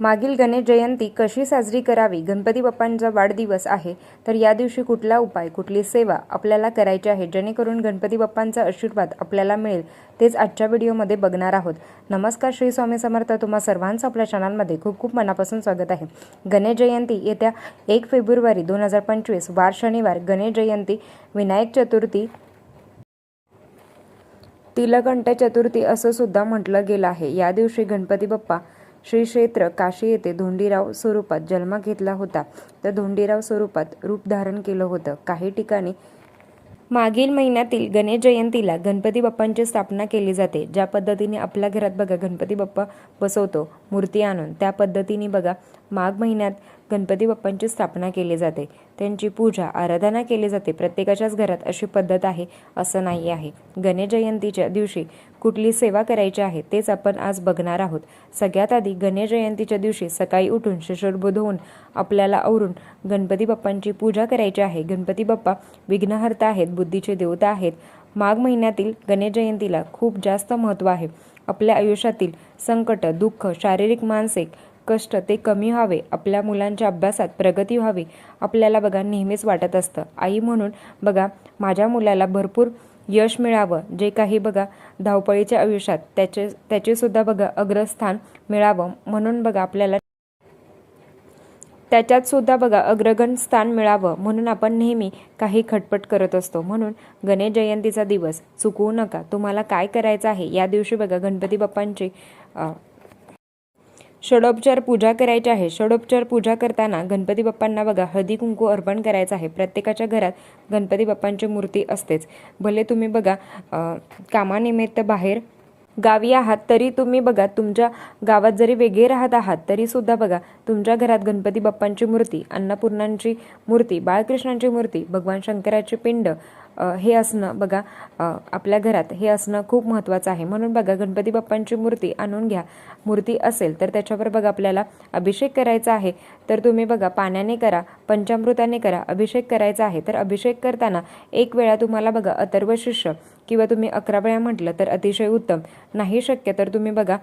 मागील गणेश जयंती कशी साजरी करावी? गणपती बाप्पांचा वाढदिवस आहे. तर या दिवशी कुठला उपाय कुठली सेवा आपल्याला करायची आहे? जेणेकरून गणपती बाप्पांचा आशीर्वाद आपल्याला मिळेल. तेच आजच्या व्हिडिओमध्ये बघणार आहोत. नमस्कार श्री स्वामी समर्थ. तुम्हा सर्वांचं आपल्या चॅनलमध्ये खूप खूप मनापासून स्वागत आहे. गणेश जयंती येत्या एक फेब्रुवारी दोन हजार पंचवीस वार शनिवार. गणेश जयंती विनायक चतुर्थी तिलकंठ चतुर्थी असं सुद्धा म्हटलं गेलं आहे. या दिवशी गणपती बाप्पा श्री क्षेत्र काशी येथे धोंडीराव स्वरूपात जन्म घेतला होता. तर धोंडीराव स्वरूपात रूप धारण केलं होतं. काही ठिकाणी मागील महिन्यातील गणेश जयंतीला गणपती बाप्पांची स्थापना केली जाते. ज्या पद्धतीने आपल्या घरात बघा गणपती बाप्पा बसवतो मूर्ती आणून त्या पद्धतीने बघा माघ महिन्यात गणपती बाप्पांची स्थापना केली जाते. त्यांची पूजा आराधना केली जाते. प्रत्येकाच्याच घरात अशी पद्धत आहे असं नाही आहे. गणेश जयंतीच्या दिवशी कुठली सेवा करायची आहे तेच आपण आज बघणार आहोत. सगळ्यात आधी गणेश जयंतीच्या दिवशी सकाळी उठून शिशुरबुध होऊन आपल्याला आवरून गणपती बाप्पांची पूजा करायची आहे. गणपती बाप्पा विघ्नहर्ता आहेत बुद्धीचे देवता आहेत. माघ महिन्यातील गणेश जयंतीला खूप जास्त महत्त्व आहे. आपल्या आयुष्यातील संकट दुःख शारीरिक मानसिक कष्ट ते कमी व्हावे आपल्या मुलांच्या अभ्यासात प्रगती व्हावी आपल्याला बघा नेहमीच वाटत असतं. आई म्हणून बघा माझ्या मुलाला भरपूर यश मिळावं जे काही बघा धावपळीच्या आयुष्यात त्याचे त्याचेसुद्धा बघा अग्रस्थान मिळावं. म्हणून बघा आपल्याला त्याच्यात सुद्धा बघा अग्रगण स्थान मिळावं. म्हणून आपण नेहमी काही खटपट करत असतो. म्हणून गणेश जयंतीचा दिवस चुकवू नका. तुम्हाला काय करायचं आहे? या दिवशी बघा गणपती बाप्पांची षडोपचार पूजा करायची आहे. षडोपचार पूजा करताना गणपती बाप्पांना बघा हळदी कुंकू अर्पण करायचं आहे. प्रत्येकाच्या घरात गणपती बाप्पांची मूर्ती असतेच. भले तुम्ही बघा कामानिमित्त बाहेर गावी आहात तरी तुम्ही बघा तुमच्या गावात जरी वेगळे राहत आहात तरी सुद्धा बघा तुमच्या घरात गणपती बाप्पांची मूर्ती अन्नपूर्णांची मूर्ती बाळकृष्णांची मूर्ती भगवान शंकराची पिंड हे असणं बघा आपल्या घरात हे असणं खूप महत्त्वाचं आहे. म्हणून बघा गणपती बाप्पांची मूर्ती आणून घ्या. मूर्ती असेल तर त्याच्यावर बघा आपल्याला अभिषेक करायचा आहे तर तुम्ही बघा पाण्याने करा पंचामृताने करा अभिषेक करायचा आहे तर अभिषेक करताना एक वेळा तुम्हाला बघा अथर्व शिष्य किंवा तुम्ही अकरा वेळा म्हटलं तर अतिशय उत्तम. नाही शक्य तर तुम्ही बघा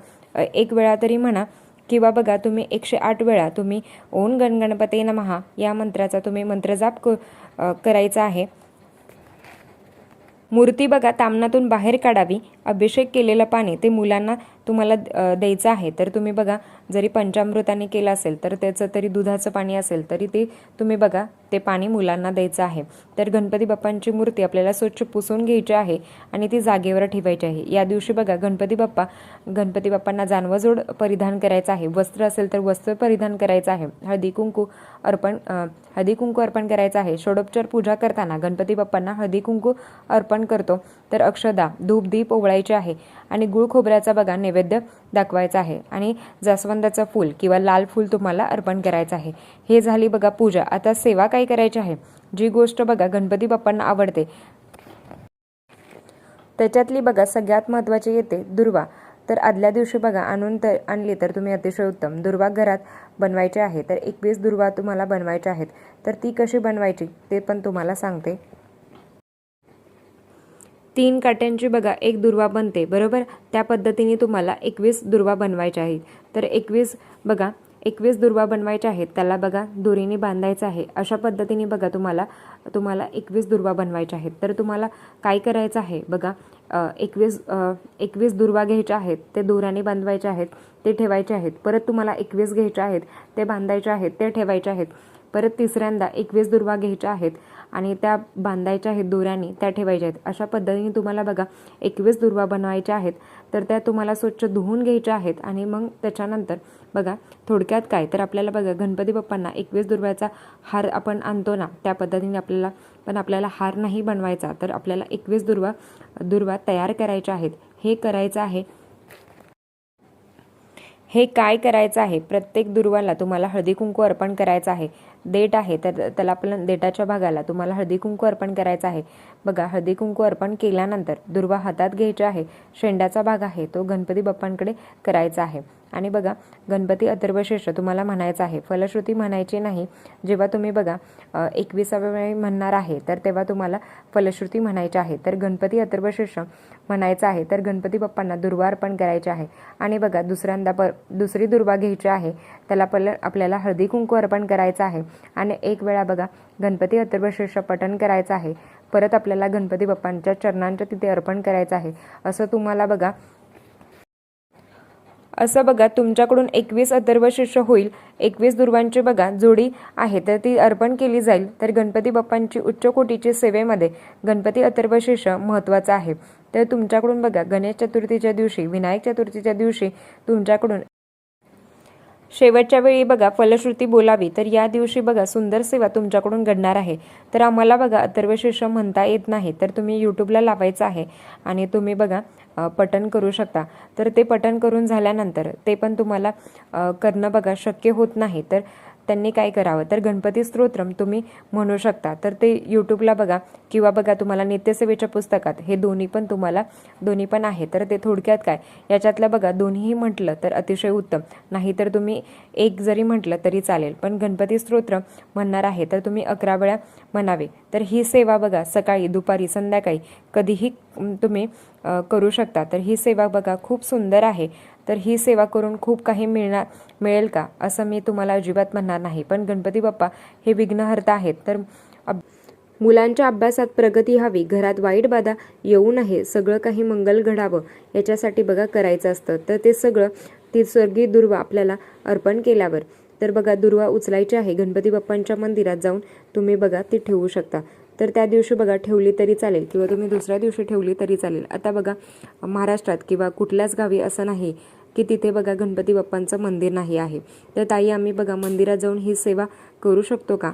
एक वेळा तरी म्हणा किंवा बघा तुम्ही एकशे आठ वेळा तुम्ही ओन गणगणपते नमहा या मंत्राचा तुम्ही मंत्रजाप करायचा आहे. मूर्ती बघा तामनातून बाहेर काढावी अभिषेक केलेलं पाणी ते मुलांना तुम्हाला द्यायचं आहे तर तुम्ही बघा जरी पंचामृताने केलं असेल तर त्याचं तरी दुधाचं पाणी असेल तरी ते तुम्ही बघा ते पाणी मुलांना द्यायचं आहे. तर गणपती बाप्पांची मूर्ती आपल्याला स्वच्छ पुसून घ्यायची आहे आणि ती जागेवर ठेवायची आहे. या दिवशी बघा गणपती बाप्पा गणपती बाप्पांना जानवजोड परिधान करायचं आहे. वस्त्र असेल तर वस्त्र परिधान करायचं आहे. हळदी कुंकू अर्पण हळदी कुंकू अर्पण करायचं आहे. षोडोपचार पूजा करताना गणपती बाप्पांना हळदी कुंकू अर्पण करतो. तर अक्षदा धूप दीप ओवळायचे आहे. आणि गुळ खोबऱ्याचा बघा नैवेद्य दाखवायचा आहे. आणि जास्वंदाचं फूल किंवा लाल फूल तुम्हाला अर्पण करायचं आहे. हे झाली बघा पूजा. आता सेवा काय करायची आहे? जी गोष्ट बघा गणपती बाप्पांना आवडते. त्याच्यातली बघा सगळ्यात महत्त्वाची येते दुर्वा. तर आदल्या दिवशी बघा आणून तर आणली तर तुम्ही अतिशय उत्तम. दुर्वा घरात बनवायचे आहे. तर एकवीस दुर्वा तुम्हाला बनवायचे आहेत. तर ती कशी बनवायची ते पण तुम्हाला सांगते. तीन काट्यांची बघा एक दुर्वा बनते बरोबर? त्या पद्धतीने तुम्हाला एकवीस दुर्वा बनवायच्या आहेत. तर एकवीस बघा एकवीस दुर्वा बनवायच्या आहेत. त्याला बघा दोरीने बांधायचं आहे. अशा पद्धतीने बघा तुम्हाला तुम्हाला एकवीस दुर्वा बनवायच्या आहेत. तर तुम्हाला काय करायचं आहे? बघा एकवीस एकवीस दुर्वा घ्यायच्या आहेत. ते दोऱ्याने बांधवायचे आहेत. ते ठेवायचे आहेत. परत तुम्हाला एकवीस घ्यायचे आहेत. ते बांधायचे आहेत. ते ठेवायचे आहेत. परत तिसऱ्यांदा एकवीस दुर्वा घ्यायच्या आहेत आणि त्या बांधायच्या आहेत दोऱ्याने त्या ठेवायच्या आहेत. अशा पद्धतीने तुम्हाला बघा एकवीस दुर्वा बनवायच्या आहेत तर त्या तुम्हाला स्वच्छ धुवून घ्यायच्या आहेत आणि मग त्याच्यानंतर बघा थोडक्यात काय? तर आपल्याला बघा गणपती बाप्पांना एकवीस दुर्व्याचा हार आपण आणतो ना त्या पद्धतीने आपल्याला पण आपल्याला हार नाही बनवायचा तर आपल्याला एकवीस दुर्वा दुर्वा तयार करायच्या आहेत. हे करायचं आहे हे काय करायचं आहे? प्रत्येक दुर्वाला तुम्हाला हळदी कुंकू अर्पण करायचं आहे. देठ आहे तर त्याला आपण देठाच्या भागाला तुम्हाला हळदी कुंकू अर्पण करायचं आहे. बघा हळदी कुंकू अर्पण केल्यानंतर दुर्वा हातात घ्यायचा आहे. शेंड्याचा भाग आहे तो गणपती बाप्पांकडे करायचा आहे. आणि बघा गणपती अथर्वश्रेष्ठ तुम्हाला म्हणायचं आहे. फलश्रुती म्हणायची नाही. जेव्हा तुम्ही बघा अ, एकविसाव्या वेळी म्हणणार आहे तर तेव्हा तुम्हाला फलश्रुती म्हणायची आहे. तर गणपती अथर्वश्रेष्ठ म्हणायचं आहे तर गणपती बाप्पांना दुर्वा अर्पण करायचे आहे. आणि बघा दुसऱ्यांदा प दुसरी दुर्वा घ्यायची आहे त्याला पल आपल्याला हळदी कुंकू अर्पण करायचं आहे. आणि एक वेळा बघा गणपती अथर्वश्रेष्ठ पठण करायचं आहे. परत आपल्याला गणपती बाप्पांच्या चरणांच्या तिथे अर्पण करायचं आहे. असं तुम्हाला बघा असं बघा तुमच्याकडून एकवीस अथर्व शिष्य होईल. एकवीस दुर्वांची बघा जोडी आहे. तर ती अर्पण केली जाईल. तर गणपती बाप्पांची उच्च कोटीची सेवेमध्ये गणपती अथर्व शिष्य महत्त्वाचं आहे. तर तुमच्याकडून बघा गणेश चतुर्थीच्या दिवशी विनायक चतुर्थीच्या दिवशी तुमच्याकडून शेवटच्या वेळी बघा फलश्रुती बोलावी तर या दिवशी बघा सुंदर सेवा तुमच्याकडून घडणार आहे. तर आम्हाला बघा अथर्वशीर्ष म्हणता येत नाही तर तुम्ही यूट्यूबला लावायचं आहे आणि तुम्ही बघा पटन पठण करू शकता. तर ते पठण करून झाल्यानंतर ते पण तुम्हाला करणं बघा शक्य होत नाही. तर त्यांनी काय करावं? तर गणपती स्तोत्रम तुम्ही म्हणू शकता. तर ते यूट्यूबला बघा किंवा बघा तुम्हाला नित्यसेवेच्या पुस्तकात हे दोन्ही पण तुम्हाला दोन्ही पण आहे. तर ते थोडक्यात काय? याच्यातलं बघा दोन्हीही म्हटलं तर अतिशय उत्तम. नाही तर तुम्ही एक जरी म्हटलं तरी चालेल. पण गणपती स्तोत्र म्हणणार आहे तर तुम्ही अकरा वेळा म्हणावे. तर ही सेवा बघा सकाळी दुपारी संध्याकाळी कधीही तुम्ही करू शकता. तर ही सेवा बघा खूप सुंदर आहे. तर ही सेवा करून खूप काही मिळणार मिळेल का? असं मी तुम्हाला अजिबात म्हणणार नाही. पण गणपती बाप्पा हे विघ्नहर्ता आहेत. तर अब- मुलांच्या अभ्यासात प्रगती हवी घरात वाईट बाधा येऊ नये सगळं काही मंगल घडावं याच्यासाठी बघा करायचं असतं. तर ते सगळं ती स्वर्गीय दुर्वा आपल्याला अर्पण केल्यावर. तर बघा दुर्वा उचलायची आहे. गणपती बाप्पांच्या मंदिरात जाऊन तुम्ही बघा ती ठेवू शकता. तर त्या दिवशी बघा ठेवली तरी चालेल किंवा तुम्ही दुसऱ्या दिवशी ठेवली तरी चालेल. आता बघा महाराष्ट्रात किंवा कुठल्याच गावी असं नाही की तिथे बघा गणपती बाप्पांचं मंदिर नाही आहे. तर ताई आम्ही बघा मंदिरात जाऊन ही सेवा करू शकतो का?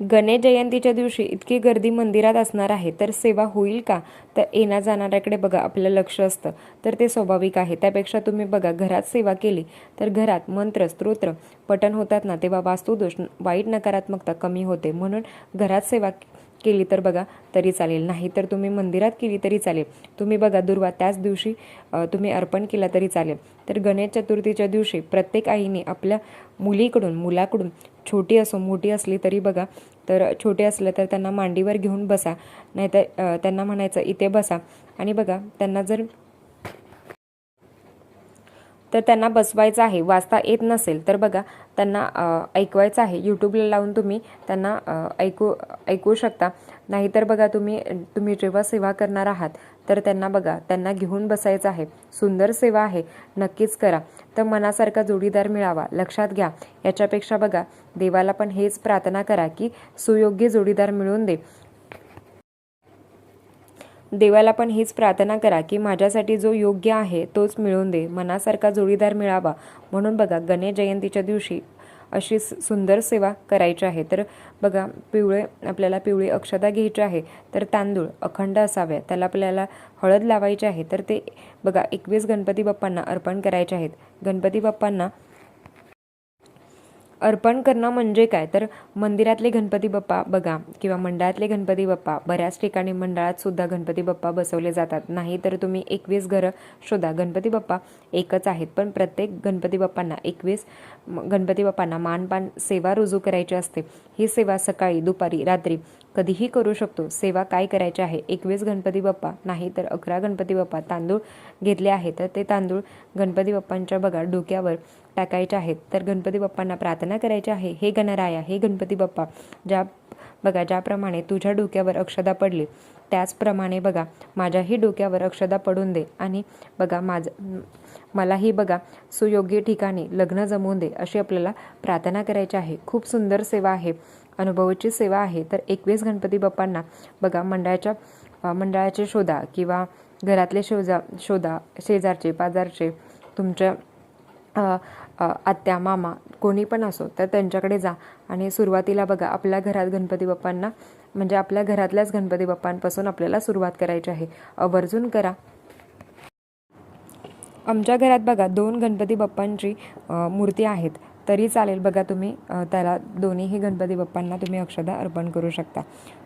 गणेश जयंतीच्या दिवशी इतकी गर्दी मंदिरात असणार आहे तर सेवा होईल का? तर येण्या जाणाऱ्याकडे बघा आपलं लक्ष असतं. तर ते स्वाभाविक आहे. त्यापेक्षा तुम्ही बघा घरात सेवा केली तर घरात मंत्र स्तोत्र पठण होतात ना तेव्हा वास्तुदोष वाईट नकारात्मकता कमी होते. म्हणून घरात सेवा केली तर बघा तरी चालेल. नाही तर तुम्ही मंदिरात केली तरी चालेल. तुम्ही बघा दुर्वा त्याच दिवशी तुम्ही अर्पण केला तरी चालेल. तर गणेश चतुर्थीच्या दिवशी प्रत्येक आईने आपल्या मुलीकडून मुलाकडून छोटी असो मोठी असली तरी बघा तर छोटे असलं तर त्यांना मांडीवर घेऊन बसा. नाहीतर त्यांना म्हणायचं इथे बसा. आणि बघा त्यांना जर तर त्यांना बसवायचं आहे. वाचता येत नसेल तर बघा त्यांना ऐकवायचं आहे. यूट्यूबला लावून तुम्ही त्यांना ऐकू ऐकू शकता. नाहीतर बघा तुम्ही तुम्ही जेव्हा सेवा करणार आहात तर त्यांना बघा त्यांना घेऊन बसायचं आहे. सुंदर सेवा आहे. नक्कीच करा. तर मनासारखा जोडीदार मिळावा. लक्षात घ्या. याच्यापेक्षा बघा देवाला पण हेच प्रार्थना करा की सुयोग्य जोडीदार मिळून दे. देवाला पण हीच प्रार्थना करा की माझ्यासाठी जो योग्य आहे तोच मिळून दे. मनासारखा जोडीदार मिळावा. म्हणून बघा गणेश जयंतीच्या दिवशी अशी सुंदर सेवा करायची आहे. तर बघा पिवळे आपल्याला पिवळी अक्षता घ्यायची आहे. तर तांदूळ अखंड असाव्या त्याला आपल्याला हळद लावायची आहे. तर ते बघा एकवीस गणपती बाप्पांना अर्पण करायचे आहेत. गणपती बाप्पांना अर्पण करणं म्हणजे काय? तर मंदिरातले गणपती बाप्पा बघा किंवा मंडळातले गणपती बाप्पा बऱ्याच ठिकाणी मंडळात सुद्धा गणपती बाप्पा बसवले जातात. नाही तर तुम्ही एकवीस घरं शोधा. गणपती बाप्पा एकच आहेत पण प्रत्येक गणपती बाप्पांना एकवीस गणपती बाप्पांना मानपान सेवा रुजू करायची असते. ही सेवा सकाळी दुपारी रात्री कधीही करू शकतो. सेवा काय करायची आहे? एकवीस गणपती बाप्पा नाही तर अकरा गणपती बाप्पा तांदूळ घेतले आहे तर ते तांदूळ गणपती बाप्पांच्या बघा डोक्यावर टाकायचे आहेत. तर गणपती बाप्पांना प्रार्थना करायची आहे हे गणराया हे गणपती बाप्पा ज्या बघा ज्याप्रमाणे तुझ्या डोक्यावर अक्षदा पडली त्याचप्रमाणे बघा माझ्याही डोक्यावर अक्षदा पडून दे आणि बघा माझ मलाही बघा सुयोग्य ठिकाणी लग्न जमवून दे अशी आपल्याला प्रार्थना करायची आहे. खूप सुंदर सेवा आहे अनुभवाची सेवा आहे. तर एकवीस गणपती बाप्पांना बघा मंडळाच्या मंडळाचे शोधा किंवा घरातले शोजा शोधा शेजारचे पाजारचे तुमच्या आत्या मामा कोणी पण असो तर त्यांच्याकडे जा. आणि सुरुवातीला बघा आपल्या घरात गणपती बाप्पांना म्हणजे आपल्या घरातल्याच गणपती बाप्पांपासून आपल्याला सुरुवात करायची आहे. आवर्जून करा. आमच्या घरात बघा दोन गणपती बाप्पांची मूर्ती आहेत. तरी चालेल बघा तुम्ही त्याला दोन्हीही गणपती बाप्पांना तुम्ही अक्षदा अर्पण करू शकता.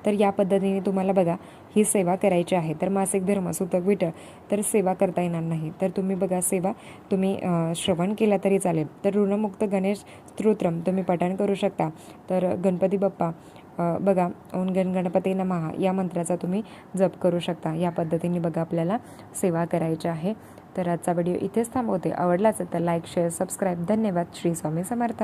तर या पद्धतीने तुम्हाला बघा ही सेवा करायची आहे. तर मासिक धर्म सुतक विठळ तर सेवा करता येणार नाही. तर तुम्ही बघा सेवा तुम्ही श्रवण केला तरी चालेल. तर ऋणमुक्त गणेश स्तोत्रम तुम्ही पठण करू शकता. तर गणपती बाप्पा बघा ओन गण गणपती नमहा या मंत्राचा तुम्ही जप करू शकता. या पद्धतीने बघा आपल्याला सेवा करायची आहे. तर आजचा व्हिडिओ इथेच थांबवते. आवडलाच तर लाईक शेअर सबस्क्राईब धन्यवाद. श्री स्वामी समर्थ.